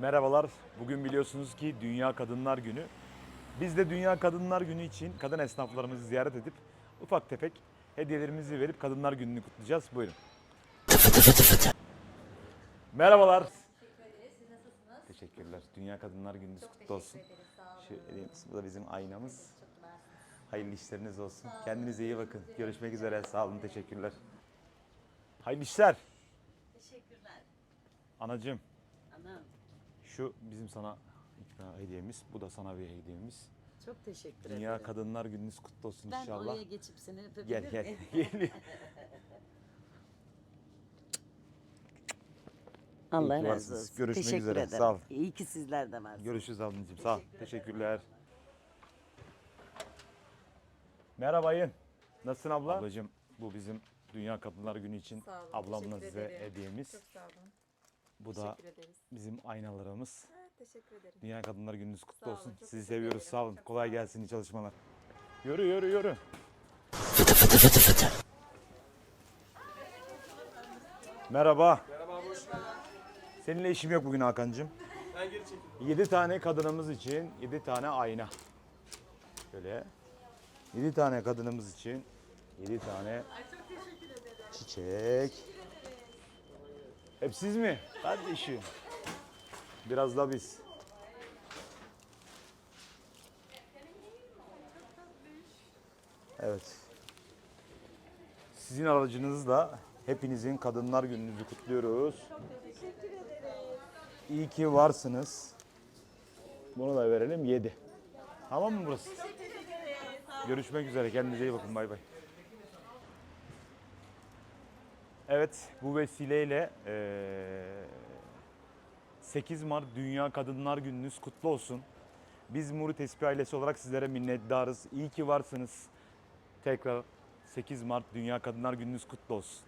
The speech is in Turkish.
Merhabalar. Bugün biliyorsunuz ki Dünya Kadınlar Günü. Biz de Dünya Kadınlar Günü için kadın esnaflarımızı ziyaret edip ufak tefek hediyelerimizi verip Kadınlar Günü'nü kutlayacağız. Buyurun. Merhabalar. Teşekkürler. Dünya Kadınlar Gününüz kutlu olsun. Şu elimiz, bu da bizim aynamız. Hayırlı işleriniz olsun. Kendinize iyi bakın. Görüşmek üzere. Sağ olun. Teşekkürler. Hayırlı işler. Teşekkürler. Anacığım Anam şu bizim sana ikna hediyemiz. Bu da sana bir hediyemiz. çok teşekkür Dünya ederim. Kadınlar Gününüz kutlu olsun ben inşallah. oraya geçip seni öpebilir Gel gel. Gel. Allah razı olsun. Görüşmek teşekkür üzere. ederim. Sağ ol. İyi ki sizler de varsınız. Görüşürüz ablacığım. Sağ ol. Teşekkürler. Merhabayın. Nasılsın abla? Ablacığım bu bizim Dünya Kadınlar Günü için ablamla size hediyemiz. Çok sağ olun. Bu da Teşekkür ederiz. bizim aynalarımız. Ha, teşekkür ederim. Dünya Kadınlar Gününüz kutlu Sağ olun, olsun. çok Sizi teşekkür seviyoruz. ederim. Sağ olun. Çok Kolay olun. gelsin iyi çalışmalar. Yürü yürü yürü. Merhaba. Merhaba, hoş geldin. Seninle işim yok bugün Hakan'cığım. Ben geri çekildim. 7 tane kadınımız için 7 tane ayna. Şöyle. 7 tane kadınımız için 7 tane çiçek. Hep siz mi? Kardeşim. Biraz da biz. Evet. Sizin aracınızla hepinizin Kadınlar Gününüzü kutluyoruz. İyi ki varsınız. Bunu da verelim 7. Tamam mı burası? Görüşmek üzere. Kendinize iyi bakın. Bay bay. Evet bu vesileyle eee, 8 Mart Dünya Kadınlar Gününüz kutlu olsun. Biz Murit Espi ailesi olarak sizlere minnettarız. İyi ki varsınız. Tekrar 8 Mart Dünya Kadınlar Gününüz kutlu olsun.